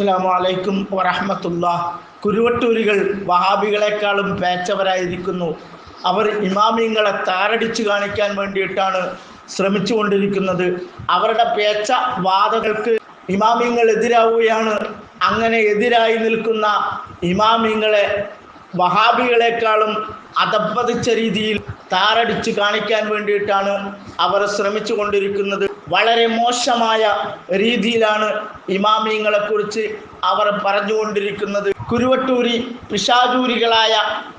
അസ്സാം വലൈക്കും വറഹമത്തുള്ള. കുരുവട്ടൂരികൾ വഹാബികളെക്കാളും പേച്ചവരായിരിക്കുന്നു. അവർ ഇമാമിങ്ങളെ താറടിച്ചു കാണിക്കാൻ വേണ്ടിയിട്ടാണ് ശ്രമിച്ചുകൊണ്ടിരിക്കുന്നത്. അവരുടെ പേച്ച വാദങ്ങൾക്ക് ഇമാമിങ്ങൾ എതിരാവുകയാണ്. അങ്ങനെ എതിരായി നിൽക്കുന്ന ഇമാമിങ്ങളെ വഹാബികളെക്കാളും അതപ്പതിച്ച രീതിയിൽ താറടിച്ച് കാണിക്കാൻ വേണ്ടിയിട്ടാണ് അവർ ശ്രമിച്ചു കൊണ്ടിരിക്കുന്നത് വളരെ മോശമായ രീതിയിലാണ് ഇമാമിങ്ങളെക്കുറിച്ച് അവർ പറഞ്ഞുകൊണ്ടിരിക്കുന്നത്. കുരുവട്ടൂരി പിശാചൂരികളായ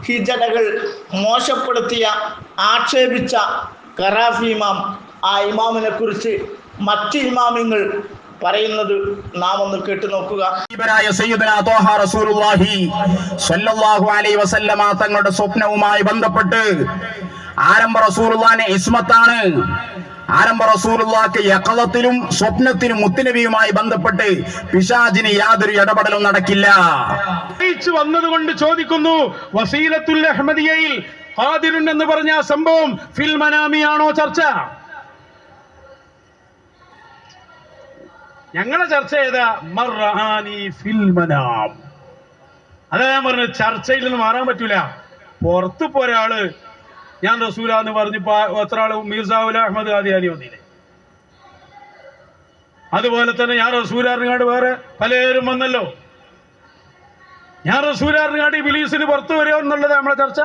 ഹിജടകൾ മോശപ്പെടുത്തിയ ആക്ഷേപിച്ച കറാഫി ഇമാം. ആ ഇമാമിനെ കുറിച്ച് മറ്റ് ഇമാമിങ്ങൾ പറയുന്നത് നാം ഒന്ന് കേട്ടു നോക്കുക. തങ്ങളുടെ സ്വപ്നവുമായി ബന്ധപ്പെട്ട് ആരംഭ റസൂലുള്ളാഹിന്റെ ഇസ്മത്താണ് ആരംഭ റസൂലുള്ളാക്ക് യക്കളത്തിലും സ്വപ്നത്തിനും മുത്തുനബിയുമായി ബന്ധപ്പെട്ട് പിശാജിന് യാതൊരു ഇടപെടലും നടക്കില്ല. വന്നതുകൊണ്ട് ചോദിക്കുന്നു വസീലത്തുൽ അഹമ്മദിയയിൽ ഹാദിറുൻ എന്ന് പറഞ്ഞ ആ സംഭവം ഫിൽമനാമിയാണോ ചർച്ച? ഞങ്ങളെ ചർച്ച ചെയ്ത മർറഹാനി ഫിൽ മനാം. അതാ ഞാൻ പറഞ്ഞു ചർച്ചയിൽ നിന്ന് മാറാൻ പറ്റൂല. പുറത്തു ഇപ്പൊ ഒരാൾ ഞാൻ റസൂല എന്ന് പറഞ്ഞപ്പോ എത്ര ആൾ? മീർസാവുൽ അഹമ്മദ് ആദ്യാനി വന്നില്ലേ അതുപോലെ തന്നെ ഞാൻ റസൂലാറിനാട് വേറെ പലരും വന്നല്ലോ. ഞാൻ റസൂലാറിനാട് ബിലീസിന് പുറത്തു വരുമോ എന്നുള്ളത് നമ്മളെ ചർച്ച?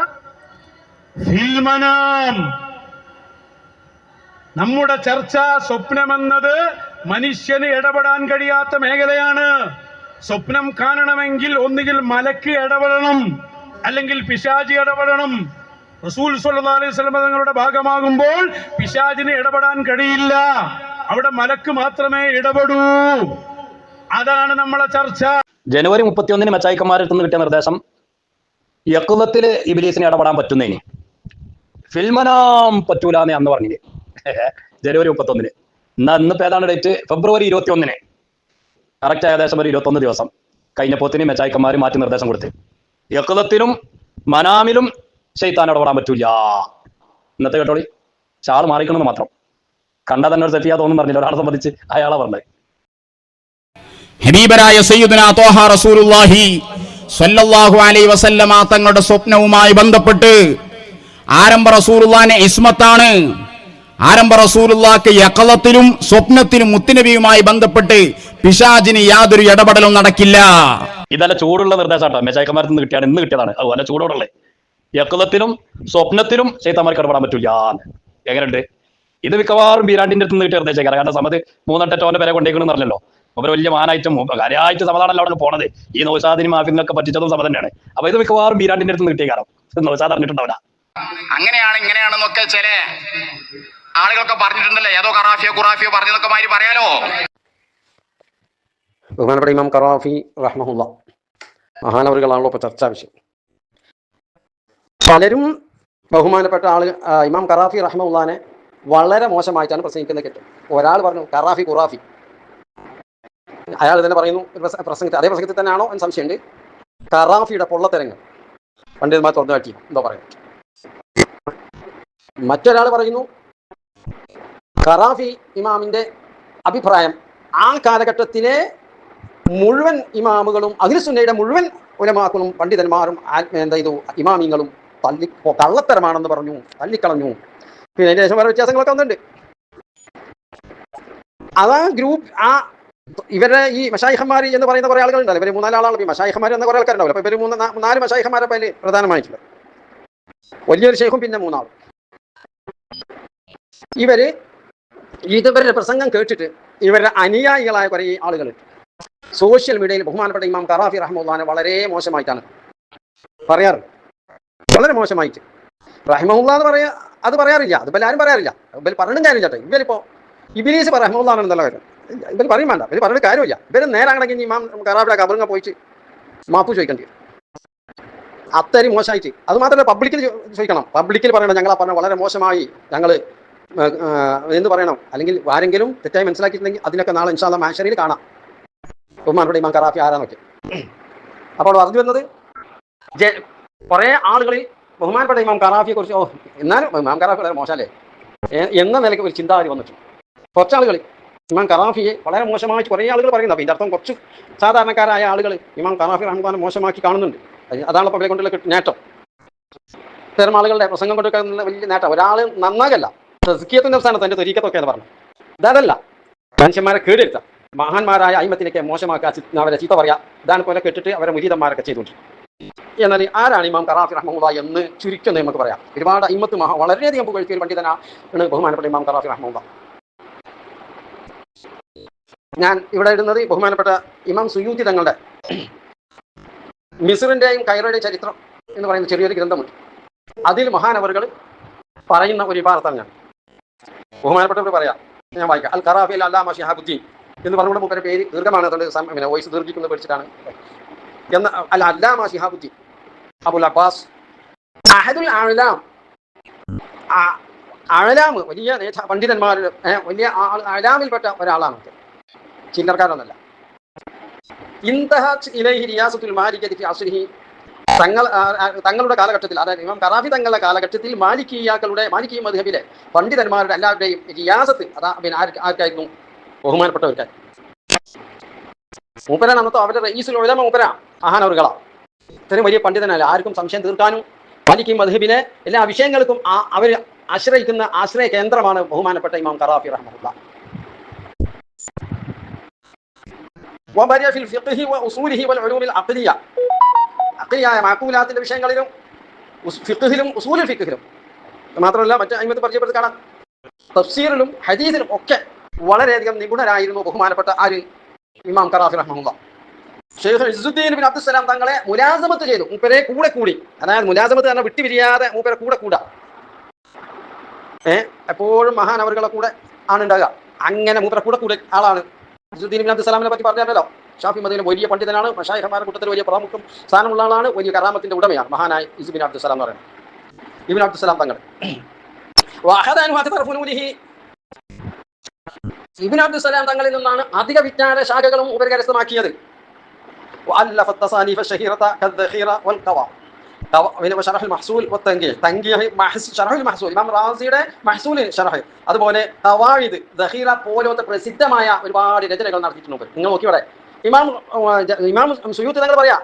നമ്മുടെ ചർച്ച സ്വപ്നമെന്നത് മനുഷ്യന് ഇടപെടാൻ കഴിയാത്ത മേഖലയാണ്. സ്വപ്നം കാണണമെങ്കിൽ ഒന്നുകിൽ മലക്ക് ഇടപെടണം അല്ലെങ്കിൽ പിശാജി ഇടപെടണം റസൂൽ സല്ലാ അലൈഹി വസല്ലം തങ്ങളുടെ ഭാഗമാകുമ്പോൾ പിശാജിന് ഇടപെടാൻ കഴിയില്ല. അവിടെ മലക്ക് മാത്രമേ ഇടപെടൂ. അതാണ് നമ്മളെ ചർച്ച. ജനുവരി മുപ്പത്തിയൊന്നിന് മെച്ചായിക്കന്മാരിൽ നിന്ന് കിട്ടിയ നിർദ്ദേശം യക്കുലത്തിൽ ഇബിലീസിന് ഇടപെടാൻ പറ്റുന്നതിന്. ഫിൽമനാം പറ്റൂല എന്ന് അന്ന് പറഞ്ഞില്ലേ. ജനുവരി മുപ്പത്തൊന്നിന് എന്നാ ഇന്നിപ്പോ ഏതാണ് ഡേറ്റ് ഫെബ്രുവരി ഇരുപത്തി ഒന്നിന് കറക്റ്റ് ഏകദേശം ഒരു ഇരുപത്തൊന്ന് ദിവസം. കഴിഞ്ഞപ്പോത്തിന് മെച്ചായിക്കന്മാർ മാറ്റി നിർദ്ദേശം കൊടുത്ത്. യക്കുലത്തിലും മനാമിലും ശൈത്താൻ ഇടപെടാൻ പറ്റൂല. ഇന്നത്തെ കേട്ടോളി. ചാൾ മാറിക്കണമെന്ന് മാത്രം. കണ്ടാൽ തന്നെ ഒരു തെറ്റിയാ തോന്നും പറഞ്ഞില്ല. ഒരാളെ സംബന്ധിച്ച് അയാളെ പറഞ്ഞത്. ഹബീബരായ സയ്യിദുന തോഹ റസൂലുള്ളാഹി സ്വല്ലല്ലാഹു അലൈഹി വസല്ലമ തങ്ങളുടെ സ്വപ്നവുമായി ബന്ധപ്പെട്ട് ആരംഭ റസൂലുള്ളാഹിന്റെ ഇസ്മത്താണ്. ആരംഭ റസൂലുള്ളാഹിക്ക് യഖലത്തിലും സ്വപ്നത്തിലും മുത്തുനബിയുമായി ബന്ധപ്പെട്ട് പിശാജിന് യാതൊരു ഇടപെടലും നടക്കില്ല. ഇതല്ല ചൂടുള്ള നിർദ്ദേശാട്ടോ മെച്ചായിക്കന്മാരിൽ നിന്ന് കിട്ടിയാണ്. ഇന്ന് കിട്ടിയതാണ്. അതുപോലെ ചൂടോടുള്ളത് യക്കുലത്തിലും സ്വപ്നത്തിലും ചൈത്തമാർക്ക് ഇടപെടാൻ പറ്റൂല. എങ്ങനെയുണ്ട്? ഇത് മിക്കവാറും ബീരാണ്ടിന്റെ അടുത്ത് നിന്ന് കിട്ടിയ നിർദ്ദേശം കാരണം സമയത്ത് മൂന്നെട്ടോന്റെ പേരെ കൊണ്ടേക്കണെന്ന് പറഞ്ഞല്ലോ. അവർ വലിയ മാനായിട്ടും കാര്യമായിട്ട് സമതാണല്ലോ അവിടെ പോണത്. ഈ നൗസാദിനും മാഫിനൊക്കെ പറ്റിച്ചതും സമ തന്നെയാണ്. അപ്പൊ ഇത് മിക്കവാറും ബീരാണ്ടിന്റെ അടുത്ത് നിന്ന് കിട്ടിയ കാരണം നൗസാദ് അറിഞ്ഞിട്ടുണ്ടാവില്ല. അങ്ങനെയാണ് ഇങ്ങനെയാണെന്നൊക്കെ ചില ആളുകളൊക്കെ പറഞ്ഞിട്ടുണ്ടല്ലോ? ഏതോ കറാഫിയോ ഖുറാഫിയോ പറഞ്ഞതൊക്കെ മാതിരി പറയാലോ? ബഹുമാനപ്പെട്ട ഇമാം കറാഫി റഹ്മഹുല്ല. മഹാനവറുകളാണല്ലോ ഇപ്പൊ ചർച്ചാ വിഷയം. പലരും ബഹുമാനപ്പെട്ട ആൾ ഇമാം കറാഫി റഹ്മുല്ലാനെ വളരെ മോശമായിട്ടാണ് പ്രസംഗിക്കുന്നത് കേട്ടു ഒരാൾ പറഞ്ഞു കറാഫി ഖുറാഫി. അയാൾ തന്നെ പറയുന്നു പ്രസംഗത്തിൽ അതേ പ്രസംഗത്തിൽ തന്നെയാണോ എന്ന് സംശയമുണ്ട്. കറാഫിയുടെ പൊള്ളത്തരങ്ങൾ. പണ്ഡിതന്മാർ തുറന്നു കാട്ടി. എന്തോ പറയുന്നത് മറ്റൊരാൾ പറയുന്നു ഖറാഫി ഇമാമിന്റെ അഭിപ്രായം ആ കാലഘട്ടത്തിലെ മുഴുവൻ ഇമാമുകളും അഖിലസുന്നയുടെ മുഴുവൻ ഉലമാക്കളും പണ്ഡിതന്മാരും എന്താ ഇതു ഇമാമിങ്ങളും തള്ളി കള്ളത്തരമാണെന്ന് പറഞ്ഞു. തല്ലിക്കളഞ്ഞു പിന്നെ അതിന് ശേഷം വേറെ വ്യത്യാസങ്ങളൊക്കെ വന്നിട്ടുണ്ട്. അതാ ഗ്രൂപ്പ് ആ ഇവരുടെ ഈ മഷായിഹന്മാർ എന്ന് പറയുന്ന കുറേ ആളുകളുണ്ടല്ലോ. ഇവർ മൂന്നാലാളാണ് ഈ മഷായിഹന്മാർ എന്ന കുറെ ആൾക്കാരുണ്ടാവില്ല. അപ്പോൾ ഇവർ മൂന്ന് നാല് മഷായിഹന്മാരെ പേര് പ്രധാനമായിട്ടുള്ളത്. വലിയൊരു ശേഖും പിന്നെ മൂന്നാളും. ഇവർ ഇതുവരുടെ പ്രസംഗം കേട്ടിട്ട് ഇവരുടെ അനുയായികളായ കുറേ ആളുകൾ സോഷ്യൽ മീഡിയയിൽ ബഹുമാനപ്പെട്ട ഇമാം കറാഫി റഹ്മുല്ലാനെ വളരെ മോശമായിട്ടാണ് പറയാറ്. വളരെ മോശമായിട്ട്. റഹ്മുള്ള എന്ന് പറയാ അത് പറയാറില്ല. അത് ആരും പറയാറില്ല. ഇവർ പറഞ്ഞും കാര്യം ചേട്ടാ ഇവരിപ്പോ ഇബിലീസ് നല്ല കാര്യം. ഇവർ പറയും വേണ്ട. ഇവർ പറഞ്ഞിട്ട് കാര്യമില്ല. ഇവർ നേരാണെങ്കിൽ ഇമാം കറാവിടെ കബറിങ്ങ പോയിട്ട് മാപ്പ് ചോദിക്കേണ്ടി വരും. അത്രയും മോശമായിട്ട്. അത് മാത്രമല്ല പബ്ലിക്കിൽ ചോദിക്കണം. പബ്ലിക്കിൽ പറയണം ഞങ്ങൾ പറഞ്ഞ വളരെ മോശമായി. ഞങ്ങൾ എന്ന് പറയണം? അല്ലെങ്കിൽ ആരെങ്കിലും തെറ്റായി മനസ്സിലാക്കിയിട്ടുണ്ടെങ്കിൽ അതിനൊക്കെ നാളെ ഇൻഷാല്ല മാഷറിയിൽ കാണാം. ഉമ്മാനോട് ഇമാം കറാഫി ആരാന്നൊക്കെ. അപ്പോൾ പറഞ്ഞു വരുന്നത് കുറേ ആളുകളിൽ ബഹുമാനപ്പെട്ട ഇമാം കറാഫിയെ കുറിച്ച് ഓ എന്നാലും ഇമാം കറാഫി വളരെ മോശമല്ലേ? എന്ന നിലയ്ക്ക് ഒരു ചിന്താഗതി വന്നിട്ടുണ്ട് കുറച്ച് ആളുകൾ ഇമാം കറാഫിയെ വളരെ മോശമായി കുറേ ആളുകൾ പറയുന്നത് അപ്പോൾ ഇതിന്റെ അർത്ഥം കുറച്ച് സാധാരണക്കാരായ ആളുകൾ ഇമാം കറാഫി റഹ്മാനെ മോശമാക്കി കാണുന്നുണ്ട്. അതാണ് ഇവരെ കൊണ്ടുള്ള നേട്ടം. ഇത്തരം ആളുകളുടെ പ്രസംഗം കൊണ്ടൊക്കെ വലിയ നേട്ടം. ഒരാൾ നന്നാകല്ല തസ്കിയത്തിന്റെ അവസാനത്തെ എന്റെ തൊരീക്കത്തൊക്കെ എന്ന് പറഞ്ഞു. ഇതല്ല മനുഷ്യന്മാരെ കേടെടുത്ത മഹാന്മാരായ അയിമത്തിനൊക്കെ മോശമാക്കുക അവരെ ചീത്ത പറയാ. ഇതാണ് പോലെ കെട്ടിട്ട് അവരെ മുരീതന്മാരൊക്കെ ചെയ്തുകൊണ്ടിരിക്കും എന്നാൽ ആരാണ് ഇമാം കറാഫി റഹ്മുള്ള എന്ന് ചുരുക്കം നമുക്ക് പറയാം. ഒരുപാട് അയിമത്ത് മഹ വളരെയധികം പുകഴ്ത്തിയ പണ്ഡിതനാണ് ബഹുമാനപ്പെട്ട ഇമാം കറാഫി റഹ്മുള്ള ഞാൻ ഇവിടെ ഇടുന്നത് ബഹുമാനപ്പെട്ട ഇമാം സുയൂത്തി തങ്ങളുടെ മിസുറിന്റെയും കൈറോയുടെയും ചരിത്രം എന്ന് പറയുന്ന ചെറിയൊരു ഗ്രന്ഥമുണ്ട്. അതിൽ മഹാനവറുകൾ പറയുന്ന ഒരു വിഭാഗത്താണ് ഞാൻ. ബഹുമാനപ്പെട്ടവർ പറയാം. ഞാൻ വായിക്കാം. അൽ ഖറാഫി അൽ മഷിഹാബുദ്ദീൻ ഷിഹാബുദ്ദീൻ എന്ന് പറഞ്ഞുകൊണ്ട് മൂപ്പരുടെ പേര് ദീർഘമാണ് അതുകൊണ്ട് വോയിസ് ദീർഘിക്കുന്നത് പേടിച്ചിട്ടാണ് എന്ന് അൽ അല്ലാമ ഷിഹാബുദ്ദീൻ അബുൽ അബ്ബാസ് അഹദുൽ അഴലാം അഴലാം വലിയ നേതാ പണ്ഡിതന്മാരുടെ വലിയ അഴലാമിൽപ്പെട്ട ഒരാളാണ് അദ്ദേഹം. ചില്ലറക്കാരൊന്നല്ല ഇന്തഹ ഇലൈഹി റിയാസത്തുൽ മാലിക്കത്തി ഫി അസ്രിഹി. തങ്ങൾ തങ്ങളുടെ കാലഘട്ടത്തിൽ അതായത് ഇമാം കറാഫി തങ്ങളുടെ കാലഘട്ടത്തിൽ മാലിക്കിയാക്കളുടെ മാലിക്കി മധുഹബിലെ പണ്ഡിതന്മാരുടെ എല്ലാവരുടെയും റിയാസത്ത് അതാ പിന്നെ ആർക്ക് ആർക്കായിരുന്നു ബഹുമാനപ്പെട്ടവർക്കായി മൂപ്പരാണ് അന്നത്തെ അവരുടെ റയീസുൽ ഉലമ മൂപ്പരാ. അഹാനവറുകളാ ഇത്രയും വലിയ പണ്ഡിതനല്ല. ആർക്കും സംശയം തീർക്കാനും മാലിക്കും മധുബിനെ എല്ലാ വിഷയങ്ങൾക്കും അവർ ആശ്രയിക്കുന്ന ആശ്രയ കേന്ദ്രമാണ് ബഹുമാനപ്പെട്ട ഇമാം കറാഫി റഹ്മുള്ള വിഷയങ്ങളിലും ഫിഖിലും ഉസൂലിൽ മാത്രമല്ല മറ്റു അയിമത്ത് പരിചയപ്പെടുത്തി കാണാം തഫ്സീറിലും ഹദീസിലും ഒക്കെ വളരെയധികം നിപുണരായിരുന്നു ബഹുമാനപ്പെട്ട ആര്? ഇമാം കറാഫി റഹ്മുള്ള ഷെയ്ഖ് ഇസുദ്ദീൻ ബിൻ അബ്ദുസലാം തങ്ങളെ മുലാസമത്ത് ചെയ്തു. മൂപ്പരെ കൂടെ കൂടി. അതായത് മുലാസമത്ത് തന്നെ വിട്ടുപിരിയാതെ മൂപ്പരെ കൂടെ കൂടാ. ഏ? എപ്പോഴും മഹാൻ അവരുടെ കൂടെ ആണ് ഉണ്ടാകുക അങ്ങനെ മൂപ്പരെ കൂടെ കൂടെ ആളാണ്. ഇസുദ്ദീൻ ബിൻ അബ്ദുസലാമിനെ പറ്റി പറഞ്ഞല്ലോ ഷാഫി മദീന വലിയ പണ്ഡിതനാണ്. മഷായിഹമാരുടെ കൂട്ടത്തിൽ വലിയ പ്രാമുഖ്യം സ്ഥാനമുള്ള ആളാണ്. വലിയ കറാമത്തിന്റെ ഉടമയാണ് മഹാനായ ഇസുബിൻ അബ്ദുസലാം എന്ന് പറയുന്നത്. ഇബിൻ അബ്ദുസലാം തങ്ങൾ. ഇബിൻ അബ്ദുൽ സലാം തങ്ങളിൽ നിന്നാണ് അധിക വിജ്ഞാന ശാഖകളും ഉപരികരസ്ഥമാക്കിയത്. അതുപോലെ പോലത്തെ പ്രസിദ്ധമായ ഒരുപാട് രചനകൾ നടത്തിയിട്ടുണ്ട്. നിങ്ങൾ നോക്കിയോടെ ഇമാം ഇമാം സുയൂത്ത് തങ്ങൾ പറയാ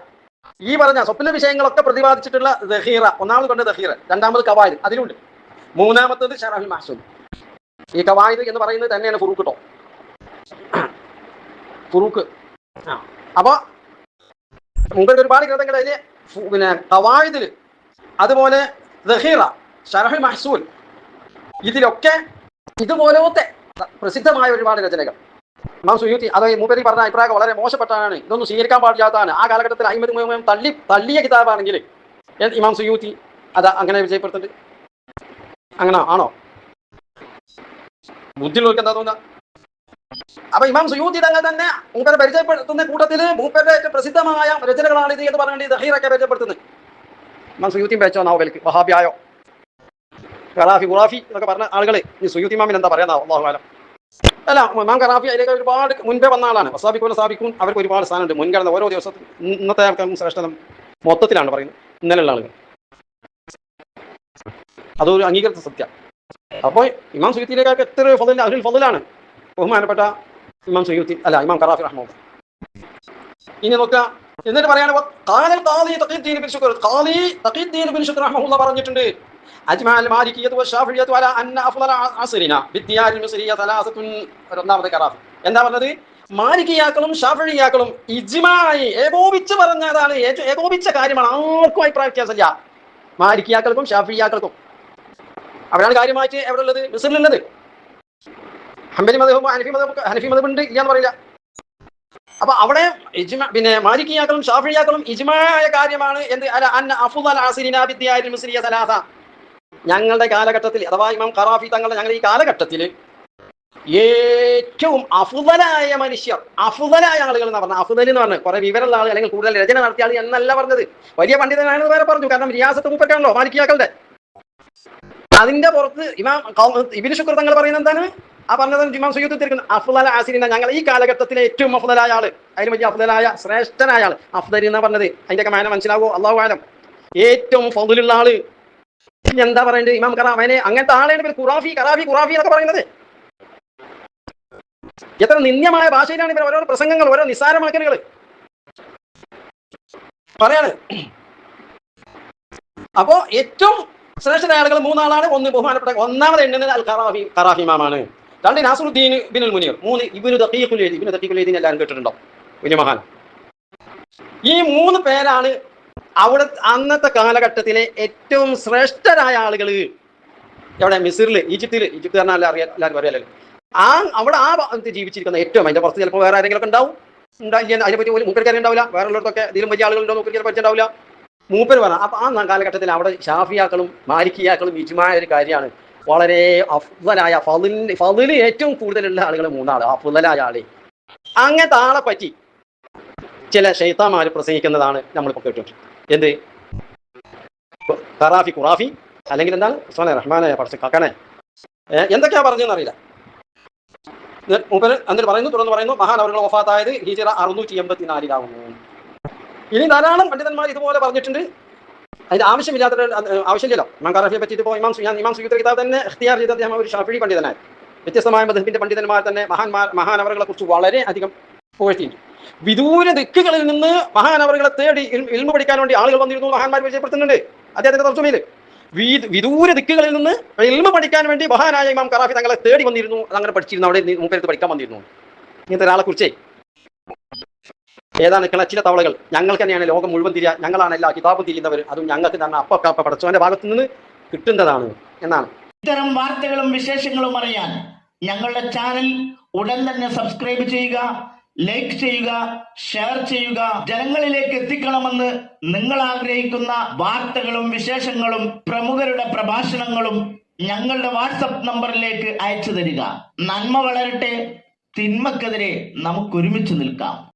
ഈ പറഞ്ഞ സ്വപ്ന വിഷയങ്ങളൊക്കെ പ്രതിപാദിച്ചിട്ടുള്ള ദഹീറ ഒന്നാമത് കൊണ്ട് ദഹീറ രണ്ടാമത് കവായത് അതിലുണ്ട്. മൂന്നാമത്തത് ഷറഹുൽ മഹസൂൽ. ഈ കവായത് എന്ന് പറയുന്നത് തന്നെയാണ് ഫുറൂഖ് കേട്ടോ ഫുറൂഖ്. ആ. അപ്പോൾ മുമ്പ് ഒരുപാട് ഗ്രന്ഥങ്ങൾ അതിൽ പിന്നെ കവായതിൽ അതുപോലെ ദഹീറ ഷറഹുൽ മഹസൂൽ ഇതിലൊക്കെ ഇതുപോലത്തെ പ്രസിദ്ധമായ ഒരുപാട് രചനകൾ. മാം സുയൂത്തി അത് മൂപ്പരി പറഞ്ഞ അഭിപ്രായം വളരെ മോശപ്പെട്ടാണ് ഇതൊന്നും സ്വീകരിക്കാൻ പാടില്ലാത്തതാണ്. ആ കാലഘട്ടത്തിൽ അഹിമദ് മുഹമ്മദ് തള്ളി തള്ളിയ കിതാബാണെങ്കിൽ ഇമാം സുയൂത്തി അത് അങ്ങനെ വിജയപ്പെടുത്തുന്നുണ്ട്. അങ്ങനെ ആണോ? ബുദ്ധിയുള്ളവർക്ക് എന്താ തോന്നുക അപ്പൊ ഇമാം സുയൂത്തി തങ്ങൾ തന്നെ മൂപ്പരെ പരിചയപ്പെടുത്തുന്ന കൂട്ടത്തിൽ മൂപ്പരുടെ ഏറ്റവും പ്രസിദ്ധമായ രചനകളാണ് ഇത് എന്ന് പറഞ്ഞുകൊണ്ട് ദഹീറൊക്കെ പരിചയപ്പെടുത്തുന്നത്. ഇമാം സുയൂത്തിയും വെച്ചോ നോവലിക്ക് വഹാബിയായോ? ഖറാഫി ഖുറാഫി എന്നൊക്കെ പറഞ്ഞ ആളുകൾ ഈ സുയൂത്തി ഇമാമിന് എന്താ പറയാ അള്ളാഹു അല്ല ഇമാം ഖറാഫി അതിലേക്ക് ഒരുപാട് മുൻപേ വന്ന ആളാണ്. വസാബിക്കും സാബിക്കും അവർക്ക് ഒരുപാട് സ്ഥാനമുണ്ട്. മുൻകടന്ന ഓരോ ദിവസത്തിൽ ഇന്നത്തെ ആൾക്കാരും ശ്രേഷ്ഠത മൊത്തത്തിലാണ് പറയുന്നത്. ഇന്നലെയുള്ള ആളുകൾ. അതൊരു അംഗീകൃത സത്യം. അപ്പോൾ ഇമാം സുയുത്തിയിലേക്കാൾക്ക് എത്ര ഫതിൽ അതിൽ ഫതിലാണ്? ബഹുമാനപ്പെട്ട ഇമാം സുഹൃത്തി അല്ല ഇമാം കറാഫി റഹ്മ ഇനി നോക്കുക. എന്നിട്ട് പറയാനോ പറഞ്ഞിട്ടുണ്ട്. അജ്മാ അന്ന കറാഫ് എന്താ പറഞ്ഞത്? മാലിക്കിയാക്കളും ഷാഫിയാക്കളും ഇജ്മായി ഏകോപിച്ച് പറഞ്ഞതാണ്. ഏകോപിച്ച കാര്യമാണ്. ആർക്കും അഭിപ്രായ വ്യത്യാസമില്ല. മാലിക്കിയാക്കൾക്കും ഷാഫിയാക്കൾക്കും അവരാണ് കാര്യമായിട്ട് എവിടെ ഉള്ളത്? മിസറിലുള്ളത് ഹംബലി മതവും ഹനഫി മതവും ഹനഫി മതം ഉണ്ട് ഇല്ലാന്ന് പറയില്ല. അപ്പൊ അവിടെ ഇജ്മ പിന്നെ മാലിക്കിയാക്കളും ഷാഫിയാക്കളും ഇജ്മായ കാര്യമാണ് എന്ത്? അല്ല സലാസ. ഞങ്ങളുടെ കാലഘട്ടത്തിൽ അഥവാ ഇമാം ഖറാഫി തങ്ങളുടെ ഞങ്ങളുടെ ഈ കാലഘട്ടത്തിൽ ഏറ്റവും അഫുദലായ മനുഷ്യർ അഫുദലായ ആളുകൾ എന്ന് പറഞ്ഞ അഫുദൽ എന്ന് പറഞ്ഞത് കുറെ വിവരമുള്ള ആളുകൾ അല്ലെങ്കിൽ കൂടുതൽ രചന നടത്തിയ ആൾ എന്നല്ല പറഞ്ഞത്. വലിയ പണ്ഡിതനാണെന്ന് വേറെ പറഞ്ഞു. കാരണം റിയാസത്ത് മൂപ്പറ്റാണല്ലോ മാലിക്കിയാക്കളുടെ. അതിന്റെ പുറത്ത് ഇമാം ഇബിന് ശുക്ർ തങ്ങൾ പറയുന്നത് എന്താണ്? ആ പറഞ്ഞത് ഇമാം സുയൂത്ത് തിരിക്കുന്നത് അഫ്ദൽ ആസിരിന ഞങ്ങൾ ഈ കാലഘട്ടത്തിലെ ഏറ്റവും അഫ്ദലായ ആൾ അതിന് വലിയ അഫ്ദലായ ശ്രേഷ്ഠനായ ആൾ അഫ്ദൽ എന്ന് പറഞ്ഞത്. അതിന്റെ ഒക്കെ മാന മനസ്സിലാവോ? അള്ളാഹു ആലം. ഏറ്റവും ഫൗദലുള്ള ആൾ. എന്താ പറയണ്ടത്? ഇമാം കറാഫിനെ അങ്ങനത്തെ ആളാണ് ഇവർ ഖുറാഫി കറാഫി ഖുറാഫി എന്നൊക്കെ പറയുന്നത്. എത്ര നിന്ദ്യമായ ഭാഷയിലാണ് ഇവർ ഓരോ പ്രസംഗങ്ങൾ ഓരോ നിസ്സാരമാക്കലുകൾ പറയാണ്. അപ്പോ ഏറ്റവും ശ്രേഷ്ഠരായ ആളുകൾ മൂന്നാളാണ്. ഒന്ന് ബഹുമാനപ്പെട്ട ഒന്നാമത് എണ്ണുന്നത് അൽ ഖറാഫി ഖറാഫിമാമാണ് രണ്ട് നാസുദ്ദീൻ ബിൻ മുനീർ മൂന്ന് ഇബിനു യദീൻ ഇബിനു ദഖീഖുൽ യദീൻ എല്ലാവരും കേട്ടിട്ടുണ്ടോ? വലിയ മഹാൻ. ഈ മൂന്ന് പേരാണ് അവിടെ അന്നത്തെ കാലഘട്ടത്തിലെ ഏറ്റവും ശ്രേഷ്ഠരായ ആളുകൾ എവിടെ? മിസിറിൽ ഈജിപ്തിൽ ഈജിപ്ത് പറഞ്ഞാൽ എല്ലാം അറിയാം എല്ലാവരും അറിയാലോ. ആ അവിടെ ആ ജീവിച്ചിരിക്കുന്ന ഏറ്റവും അതിന്റെ പുറത്ത് ചിലപ്പോൾ വേറെ ആരെങ്കിലും ഒക്കെ ഉണ്ടാവും. ഉണ്ടാവില്ല അതിനെപ്പറ്റി ഒരു ഉണ്ടാവില്ല വേറെ ഉള്ളവർക്കൊക്കെ ഇതിലും വലിയ ആളുകളുണ്ടോ? മൂപ്പർക്ക് പരിചയം ഉണ്ടാവില്ല. മൂപ്പർ പറഞ്ഞ അപ്പൊ ആ കാലഘട്ടത്തിൽ അവിടെ ഷാഫിയാക്കളും മാലിക്കിയാക്കളും ഇജുമായ ഒരു കാര്യമാണ്. വളരെ അഫ്ലായ ഫതിലിന് ഫതിൽ ഏറ്റവും കൂടുതലുള്ള ആളുകൾ മൂന്നാൾ അഫ്ദലായ ആൾ. അങ്ങനത്തെ ആളെ പറ്റി ചില ഷെയ്ത്താമാര് പ്രസംഗിക്കുന്നതാണ് നമ്മളിപ്പോൾ കേട്ടു എന്ത്? ഖറാഫി ഖുറാഫി അല്ലെങ്കിൽ എന്താണ്? ഉസ്മാനെ റഹ്മാനെ പഠിച്ച കക്കനെ എന്തൊക്കെയാ പറഞ്ഞതെന്ന് അറിയില്ല. മൂപ്പര് എന്നിട്ട് പറയുന്നു? തുടർന്ന് പറയുന്നു മഹാൻ അവരുടെ വഫാത്തായത് ഹിജറ അറുന്നൂറ്റി എൺപത്തിനാലിലാവുന്നു ഇനി ധാരാളം പണ്ഡിതന്മാർ ഇതുപോലെ പറഞ്ഞിട്ടുണ്ട്. അതിന്റെ ആവശ്യമില്ലാത്ത ആവശ്യമില്ലല്ലോ. ഇമാം ഖറാഫിയെ പറ്റിയിട്ട് ഇപ്പോൾ ഇമാം സുയാൻ ഇമാം സുയൂത്ത് കിതാബ് തന്നെ ഇഖ്തിയാർ ചെയ്ത അദ്ദേഹം ഒരു ഷാഫി പണ്ഡിതനായി വ്യത്യസ്തമായ മധുബിന്റെ പണ്ഡിതന്മാർ തന്നെ മഹാന്മാർ മഹാനവറുകളെ കുറിച്ച് വളരെ അധികം പുകഴ്ത്തിയിട്ടുണ്ട്. വിദൂര ദിക്കുകളിൽ നിന്ന് മഹാനവറുകളെ തേടി ഇൽ- ഇൽമ പഠിക്കാൻ വേണ്ടി ആളുകൾ വന്നിരുന്നു മഹാന്മാർ പരിചയപ്പെടുത്തുന്നുണ്ട്. അദ്ദേഹത്തിന്റെ തർജമയിൽ. വിദൂര ദിക്കുകളിൽ നിന്ന് ഇൽമ പഠിക്കാൻ വേണ്ടി മഹാനായ ഇമാം കറാഫി തങ്ങളെ തേടി വന്നിരുന്നു അങ്ങനെ പഠിച്ചിരുന്നു അവിടെ മുമ്പേ പഠിക്കാൻ വന്നിരുന്നു. ഇങ്ങനത്തെ ഒരാളെ കുറിച്ചേ. ഏതാ കിളച്ചില ചില തവളകൾ? ഞങ്ങൾക്ക് തന്നെയാണ് ലോകം മുഴുവൻ തിരിയ ഞങ്ങളാണ് എല്ലാ കിതാബും തിരിയുന്നവർ. അതും ഞങ്ങൾക്ക് തന്നെ അപ്പക്കപ്പ അപ്പ പടച്ചവന്റെ ഭാഗത്തു നിന്ന് കിട്ടുന്നതാണ് എന്നാണ്. ഇത്തരം വാർത്തകളും വിശേഷങ്ങളും അറിയാൻ ഞങ്ങളുടെ ചാനൽ ഉടൻ തന്നെ സബ്സ്ക്രൈബ് ചെയ്യുക ലൈക്ക് ചെയ്യുക ഷെയർ ചെയ്യുക. ജനങ്ങളിലേക്ക് എത്തിക്കണമെന്ന് നിങ്ങൾ ആഗ്രഹിക്കുന്ന വാർത്തകളും വിശേഷങ്ങളും പ്രമുഖരുടെ പ്രഭാഷണങ്ങളും ഞങ്ങളുടെ വാട്സപ്പ് നമ്പറിലേക്ക് അയച്ചു തരിക. നന്മ വളരട്ടെ. തിന്മക്കെതിരെ നമുക്ക് ഒരുമിച്ച് നിൽക്കാം.